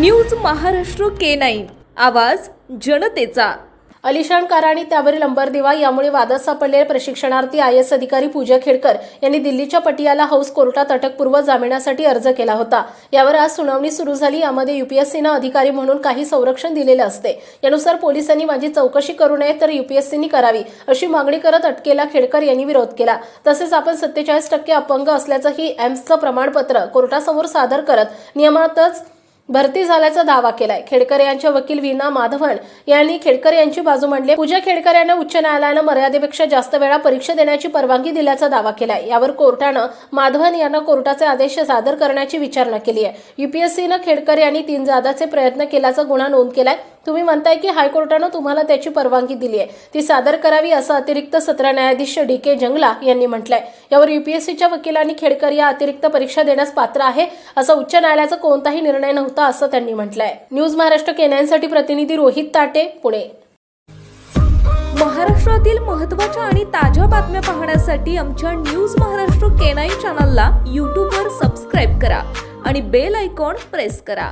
News Maharashtra K nine. आवाज जनतेचा. अलिशान काराणी आणि त्यावरील अंबरदिवा यामुळे वादात सापडलेले प्रशिक्षणार्थी आय एस अधिकारी पूजा खेडकर यांनी दिल्लीच्या पटियाला हाऊस कोर्टात अटकपूर्व जामिनासाठी अर्ज केला होता. यावर आज सुनावणी सुरू झाली. यामध्ये युपीएससीनं अधिकारी म्हणून काही संरक्षण दिलेलं असते. यानुसार पोलिसांनी माझी चौकशी करू नये तर युपीएससीनी करावी अशी मागणी करत अटकेला खेडकर यांनी विरोध केला. तसेच आपण सत्तेचाळीस टक्के अपंग असल्याचंही एम्सचं प्रमाणपत्र कोर्टासमोर सादर करत नियमातच भरती झाल्याचा दावा केलाय. खेडकर यांच्या वकील विना माधवन यांनी खेडकर यांची बाजू मांडली. पूजा खेडकर यांना उच्च न्यायालयानं मर्यादेपेक्षा जास्त वेळा परीक्षा देण्याची परवानगी दिल्याचा दावा केलाय. यावर कोर्टानं माधवन यांना कोर्टाचे आदेश सादर करण्याची विचारणा केली आहे युपीएससीनं खेडकर यांनी तीन जादाचे प्रयत्न केल्याचा गुन्हा नोंद केलाय. तुम्ही म्हणताय की हायकोर्टानं तुम्हाला त्याची परवानगी दिली आहे. ती सादर करावी असं अतिरिक्त सत्र न्यायाधीश डी के जंगला यांनी म्हटलंय. यावर युपीएससीच्या वकिलांनी खेडकर या अतिरिक्त परीक्षा देण्यास पात्र आहे असा उच्च न्यायालयाचा कोणताही निर्णय नव्हता असं त्यांनी म्हटलंय. न्यूज महाराष्ट्र केनॅनसाठी प्रतिनिधी रोहित ताटे पुणे. महाराष्ट्रातील महत्त्वाच्या आणि ताज्या बातम्या पाहण्यासाठी आमच्या न्यूज महाराष्ट्र केनाईन चॅनलला यूट्यूबवर सबस्क्राईब करा आणि बेल आयकॉन प्रेस करा.